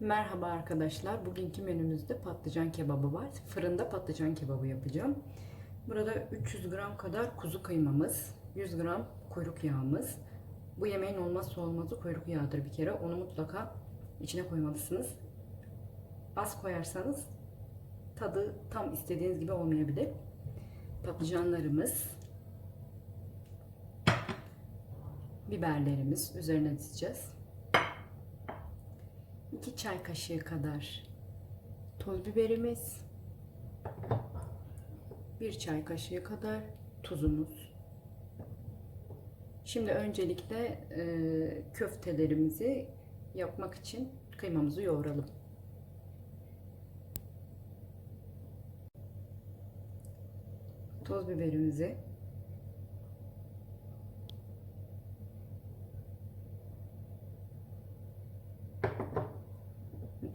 Merhaba arkadaşlar. Bugünkü menümüzde patlıcan kebabı var. Fırında patlıcan kebabı yapacağım. Burada 300 gram kadar kuzu kıymamız, 100 gram kuyruk yağımız. Bu yemeğin olmazsa olmazı kuyruk yağıdır bir kere. Onu mutlaka içine koymalısınız. Az koyarsanız tadı tam istediğiniz gibi olmayabilir. Patlıcanlarımız, biberlerimiz üzerine dizeceğiz. 2 çay kaşığı kadar toz biberimiz, 1 çay kaşığı kadar tuzumuz. Şimdi öncelikle e, köftelerimizi yapmak için kıymamızı yoğuralım. Toz biberimizi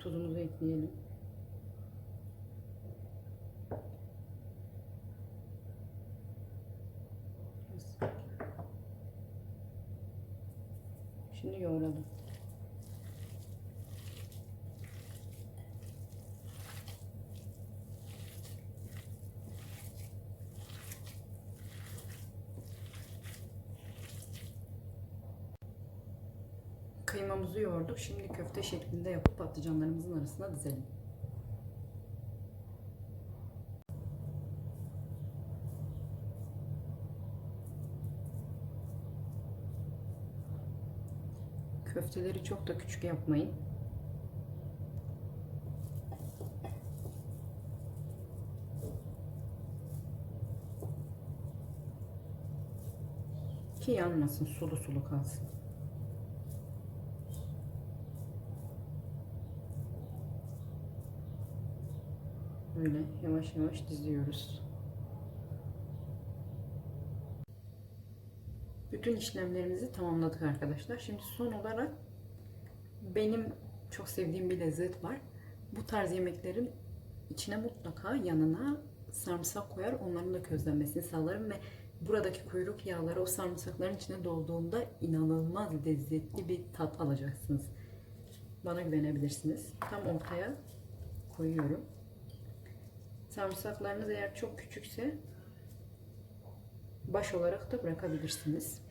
tuzumuzu ekleyelim. Şimdi yoğuralım. Kıymamızı yoğurduk. Şimdi köfte şeklinde yapıp patlıcanlarımızın arasına dizelim. Köfteleri çok da küçük yapmayın. Ki yanmasın, sulu sulu kalsın. Böyle yavaş yavaş diziyoruz. Bütün işlemlerimizi tamamladık arkadaşlar. Şimdi son olarak benim çok sevdiğim bir lezzet var. Bu tarz yemeklerin içine mutlaka yanına sarımsak koyar. Onların da közlenmesini sağlarım ve buradaki kuyruk yağları o sarımsakların içine dolduğunda inanılmaz lezzetli bir tat alacaksınız. Bana güvenebilirsiniz. Tam ortaya koyuyorum. Sarımsaklarınız eğer çok küçükse baş olarak da bırakabilirsiniz.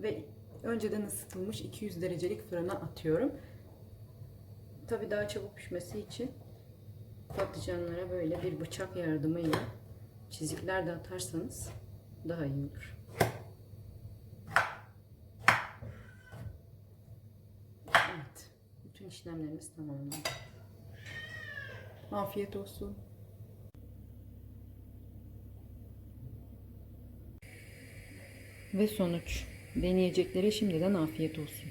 Ve önceden ısıtılmış 200 derecelik fırına atıyorum. Tabii daha çabuk pişmesi için patlıcanlara böyle bir bıçak yardımıyla çizikler de atarsanız daha iyi olur. Evet. Bütün işlemlerimiz tamamlandı. Afiyet olsun. Ve sonuç. Deneyeceklere şimdiden afiyet olsun.